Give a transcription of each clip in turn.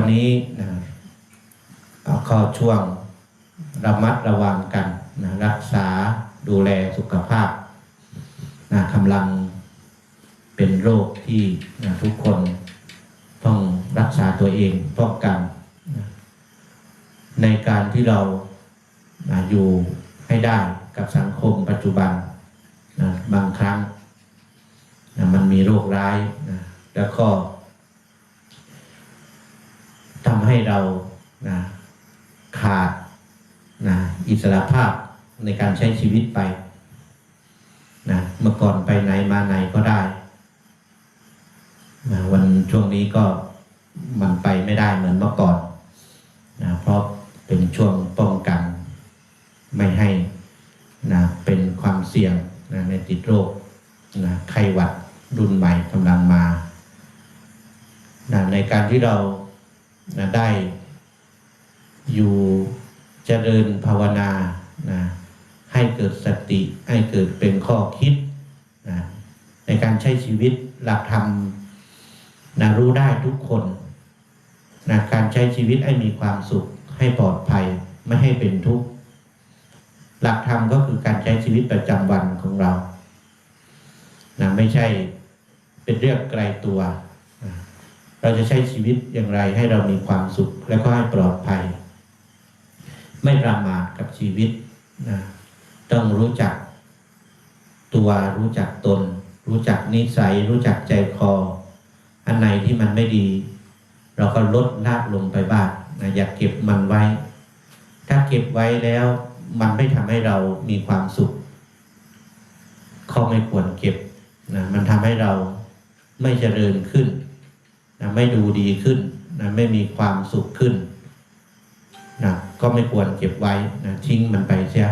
วันนี้นะเอาเข้าช่วงระมัดระวังกันนะรักษาดูแลสุขภาพนะกำลังเป็นโรคที่นะทุกคนต้องรักษาตัวเองป้องกันนะในการที่เรานะอยู่ให้ได้กับสังคมปัจจุบันนะบางครั้งนะมันมีโรคร้ายนะแล้วก็ ให้เรานะขาดนะอิสระภาพในการใช้ชีวิตไปนะเมื่อก่อนไปไหนมาไหนก็ได้นะวันช่วงนี้ก็มันไปไม่ได้เหมือนเมื่อก่อนนะเพราะเป็นช่วงป้องกัน ไม่ให้นะเป็นความเสี่ยงนะในติดโรคนะไข้หวัดรุ่นใหม่กำลังมานะในการที่เรา นะได้อยู่เจริญภาวนานะให้เกิดสติให้เกิดเป็นข้อคิดนะในการใช้ชีวิตหลักธรรมนะรู้ได้ทุกคนนะการใช้ชีวิตให้มีความสุขให้ปลอดภัยไม่ให้เป็นทุกข์หลักธรรมก็คือการใช้ชีวิตประจำวันของเรานะไม่ใช่เป็นเรื่องไกลตัว เราจะใช้ชีวิตอย่างไรให้เรามีความสุข และก็ให้ปลอดภัย ไม่ประมาทกับชีวิตนะต้องรู้จัก ตัวรู้จักตน รู้จักนิสัย รู้จักใจคอ อันไหนที่มันไม่ดี เราก็ลดละลงไปบ้างนะอย่าเก็บมันไว้ ถ้าเก็บไว้แล้ว มันไม่ทำให้เรามีความสุขข้อไม่ควรเก็บนะมันทำให้เราไม่เจริญขึ้น นะไม่ดูดีขึ้นนะไม่มีความสุขขึ้นนะก็ไม่ควรเก็บไว้นะทิ้งมันไปเสีย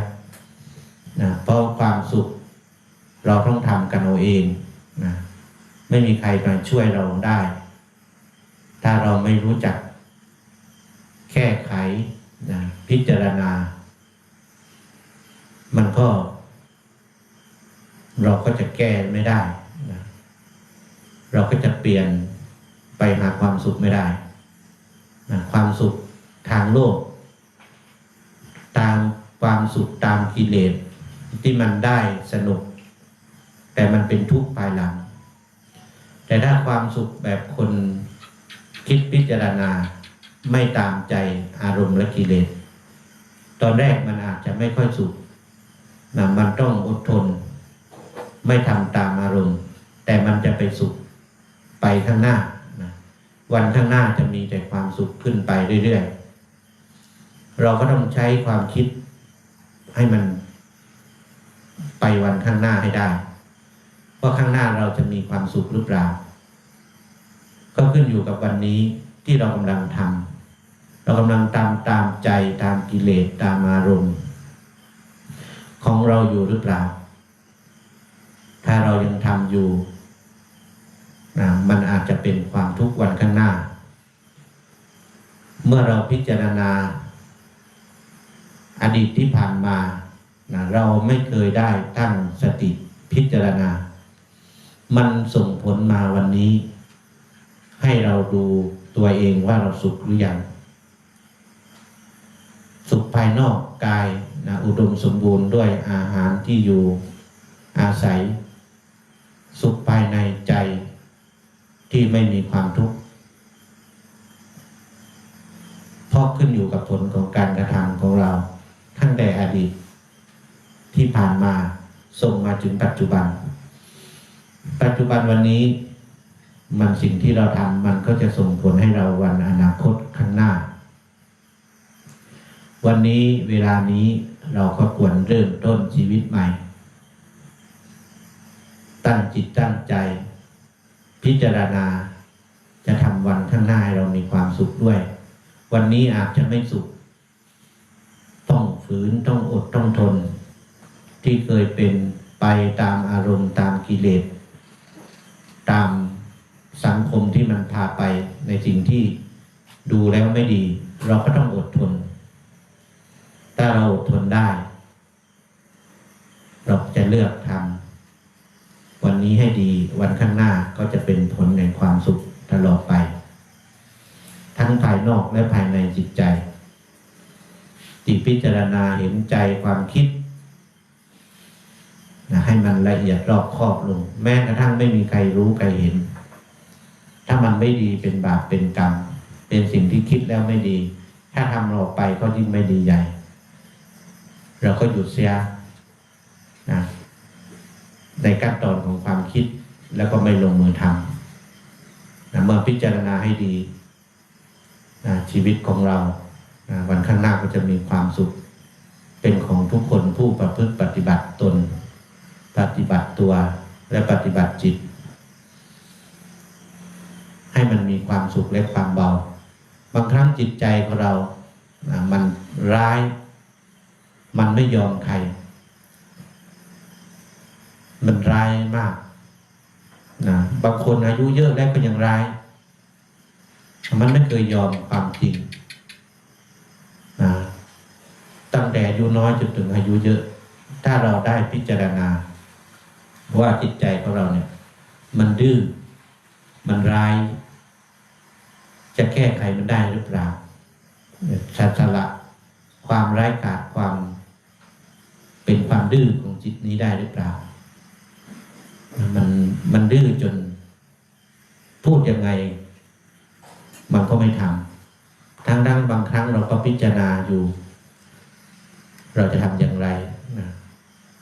นะเพราะความสุข เราต้องทำกันเอาเองนะไม่มีใครมาช่วยเราได้ ถ้าเราไม่รู้จัก แก้ไขนะพิจารณา มันก็ เราก็จะแก้ไม่ได้นะเราก็จะเปลี่ยน ไปหาความสุขไม่ได้นะความสุขทางโลก ตามความสุขตามกิเลสที่มันได้สนุก แต่มันเป็นทุกข์ภายหลัง แต่ถ้าความสุขแบบคนคิดพิจารณาไม่ตามใจอารมณ์และกิเลส ตอนแรกมันอาจจะไม่ค่อยสุขนะมันต้องอดทน ไม่ทำตามอารมณ์ แต่มันจะไปสุขไปข้างหน้า วันข้างหน้าจะมีแต่ความสุขขึ้นไปเรื่อยๆ เราก็ต้องใช้ความคิดให้มัน ไปวันข้างหน้าให้ได้ว่าข้างหน้าเราจะมีความสุขหรือเปล่า ก็ขึ้นอยู่กับวันนี้ที่เรากำลังทำเรากำลังตามตามใจตามกิเลสตามอารมณ์ ของเราอยู่หรือเปล่า ถ้าเรายังทำอยู่ มันอาจจะเป็นความทุกข์วันข้างหน้า เมื่อเราพิจารณา อดีตที่ผ่านมานะเราไม่เคยได้ตั้งสติพิจารณา มันส่งผลมาวันนี้ ให้เราดูตัวเองว่าเราสุขหรือยัง สุขภายนอกกายนะอุดมสมบูรณ์ด้วยอาหารที่อยู่อาศัย สุขภายในใจ ที่ไม่มีความทุกข์เพราะขึ้นอยู่กับผลของการกระทำของเราตั้งแต่อดีต ที่ผ่านมาส่งมาถึงปัจจุบัน ปัจจุบันวันนี้ มันสิ่งที่เราทำมันก็จะส่งผลให้เราวันอนาคตข้างหน้า วันนี้เวลานี้เราก็ควรเริ่มต้นชีวิตใหม่ ตั้งจิตตั้งใจ พิจารณา จะทำวันข้างหน้าให้เรามีความสุขด้วย วันนี้อาจจะไม่สุข ต้องฝืนต้องอดต้องทน ที่เคยเป็นไปตามอารมณ์ตามกิเลสตามสังคมที่มันพาไปในสิ่งที่ดูแล้วไม่ดี เราก็ต้องอดทน ถ้าเราอดทนได้ เราจะเลือกทำ นี้ให้ดี วันข้างหน้าก็จะเป็นผลแห่งความสุขตลอดไป ทั้งภายายนอกและภายในจิตใจจิตพิจารณาเห็นใจความคิดนะให้มันละเอียดรอบคอบลง แม้กระทั่งไม่มีใครรู้ใครเห็น ถ้ามันไม่ดีเป็นบาปเป็นกรรม เป็นสิ่งที่คิดแล้วไม่ดี ถ้าทำออกไปก็ยิ่งไม่ดีใหญ่ เราก็หยุดเสียนะ ในขั้นตอนของความคิดแล้วก็ไม่ลงมือทำนะเมื่อพิจารณาให้ดีนะชีวิตของเรานะวันข้างหน้าก็จะมีความสุข เป็นของทุกคนผู้ประพฤติปฏิบัติตน ปฏิบัติตัวและปฏิบัติจิต ให้มันมีความสุขและความเบา บางครั้งจิตใจของเรานะมันร้าย มันไม่ยอมใคร มันร้ายมากนะบางคนอายุเยอะแล้วก็ยังร้าย มันไม่เคยยอมความจริงนะตั้งแต่อายุน้อยจนถึงอายุเยอะ ถ้าเราได้พิจารณา ว่าจิตใจของเราเนี่ย มันดื้อมันร้าย จะแก้ไขมันได้หรือเปล่าชัสละ ความร้ายกาจความเป็นความดื้อของจิตนี้ได้หรือเปล่า มันมันดื้อจน พูดยังไง มันก็ไม่ทำทั้งดังบางครั้งเราก็พิจารณาอยู่ เราจะทำอย่างไรนะ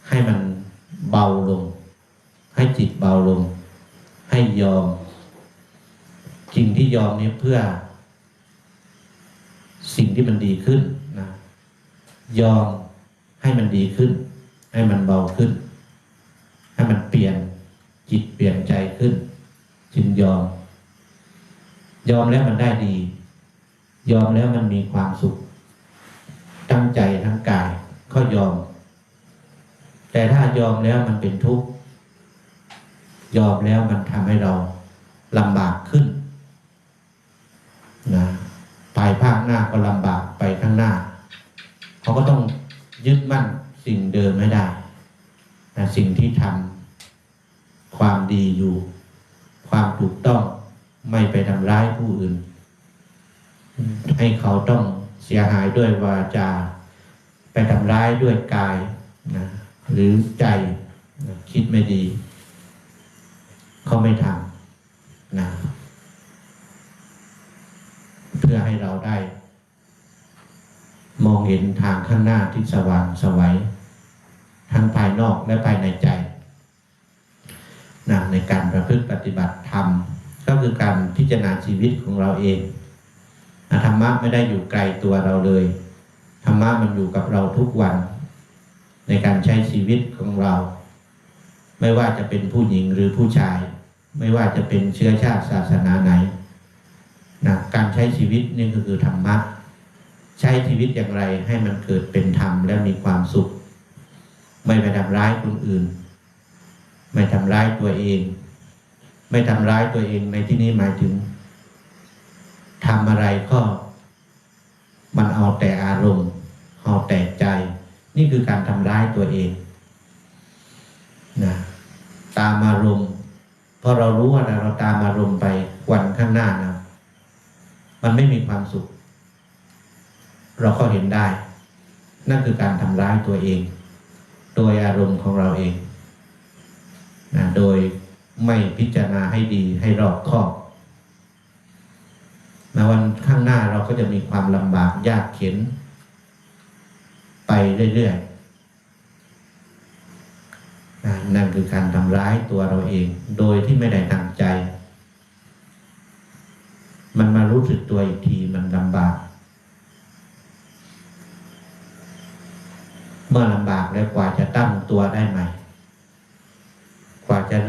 ให้มันเบาลง ให้จิตเบาลง ให้ยอมสิ่งที่ยอมนี้เพื่อ สิ่งที่มันดีขึ้นนะยอมให้มันดีขึ้น ให้มันเบาขึ้น ให้มันเปลี่ยน จิตเปลี่ยนใจขึ้น จึงยอม ยอมแล้วมันได้ดี ยอมแล้วมันมีความสุขทั้งใจทั้งกายก็ยอม แต่ถ้ายอมแล้วมันเป็นทุกข์ยอมแล้วมันทำให้เราลำบากขึ้นนะภายภาคหน้าก็ลำบากไปข้างหน้า เขาก็ต้องยึดมั่นสิ่งเดิมให้ได้นะสิ่งที่ทำ ความดีอยู่ ความถูกต้องไม่ไปทำร้ายผู้อื่น ให้เขาต้องเสียหายด้วยวาจา ไปทำร้ายด้วยกายนะหรือใจนะคิดไม่ดี เขาไม่ทำนะเพื่อให้เราได้ มองเห็นทางข้างหน้าที่สว่างสวัยทั้งภายนอกและภายในใจ นะในการประพฤติปฏิบัติธรรม ก็คือการพิจารณาชีวิตของเราเองนะธรรมะไม่ได้อยู่ไกลตัวเราเลย ธรรมะมันอยู่กับเราทุกวัน ในการใช้ชีวิตของเรา ไม่ว่าจะเป็นผู้หญิงหรือผู้ชาย ไม่ว่าจะเป็นเชื้อชาติศาสนาไหนนะการใช้ชีวิตนี่ก็คือธรรมะใช้ชีวิตอย่างไรให้มันเกิดเป็นธรรมและมีความสุข ไม่ไปทำร้ายคนอื่น ไม่ทำร้ายตัวเอง ไม่ทำร้ายตัวเองในที่นี้หมายถึงทำอะไรก็มันเอาแต่อารมณ์ เอาแต่ใจ นี่คือการทำร้ายตัวเองนะตามอารมณ์พอเรารู้ว่าเราตามอารมณ์ไปวันข้างหน้านะมันไม่มีความสุข เราก็เห็นได้ นั่นคือการทำร้ายตัวเอง โดยอารมณ์ของเราเอง โดยไม่พิจารณาให้ดีให้รอบคอบในวันข้างหน้าเราก็จะมีความลำบากยากเข็น ไปเรื่อยๆนะนั่นคือการทำร้ายตัวเราเอง โดยที่ไม่ได้ตั้งใจ มันมารู้สึกตัวอีกทีมันลำบาก เมื่อลำบากแล้วกว่าจะตั้งตัวได้ใหม่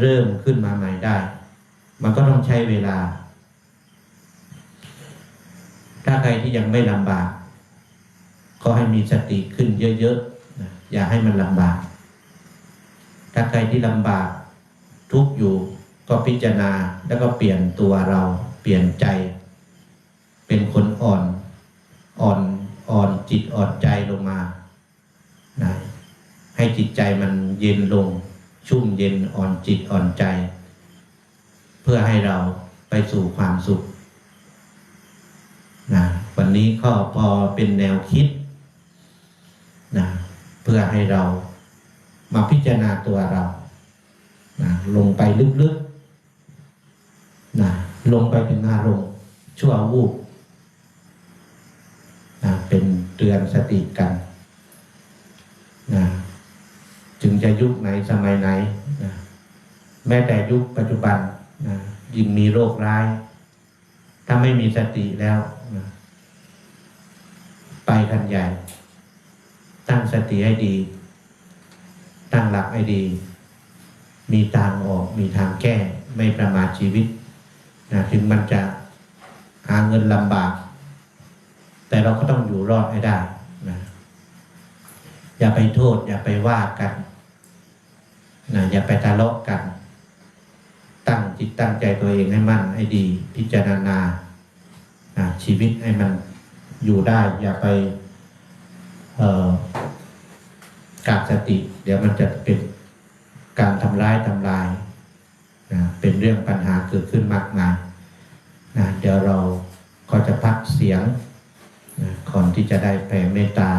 เริ่มขึ้นมาใหม่ได้ มันก็ต้องใช้เวลา ถ้าใครที่ยังไม่ลำบาก ก็ให้มีสติขึ้นเยอะๆนะอย่าให้มันลำบาก ถ้าใครที่ลำบากทุกอยู่ก็พิจารณาแล้วก็เปลี่ยนตัวเราเปลี่ยนใจ เป็นคนอ่อนอ่อนอ่อนจิตอ่อนใจลงมานะให้จิตใจมันเย็นลง ชุ่มเย็นอ่อนจิตอ่อนใจ เพื่อให้เราไปสู่ความสุขนะวันนี้ก็พอเป็นแนวคิดนะเพื่อให้เรามาพิจารณาตัวเรานะลงไปลึกๆนะลงไปถึงอารมณ์ชั่ววูบนะเป็นเตือนสติกัน จึงจะยุคไหนสมัยไหนนะแม้แต่ยุคปัจจุบันนะยิ่งมีโรคร้าย ถ้าไม่มีสติแล้วนะไปกันใหญ่ ตั้งสติให้ดี ตั้งหลักให้ดี มีทางออก มีทางแก้ ไม่ประมาทชีวิตนะถึงมันจะหาเงินลำบาก แต่เราก็ต้องอยู่รอดให้ได้นะอย่าไปโทษ อย่าไปว่ากัน นะอย่าไปทะเลาะกัน ตั้งจิตตั้งใจตัวเองให้มั่นให้ดี พิจารณาชีวิตให้มันอยู่ได้ อย่าไปกาดสติ เดี๋ยวมันจะเป็นการทำร้ายทำลายนะเป็นเรื่องปัญหาเกิดขึ้นมากมายนะเดี๋ยวเราก็จะพักเสียงนะก่อนที่จะได้แผ่เมตตา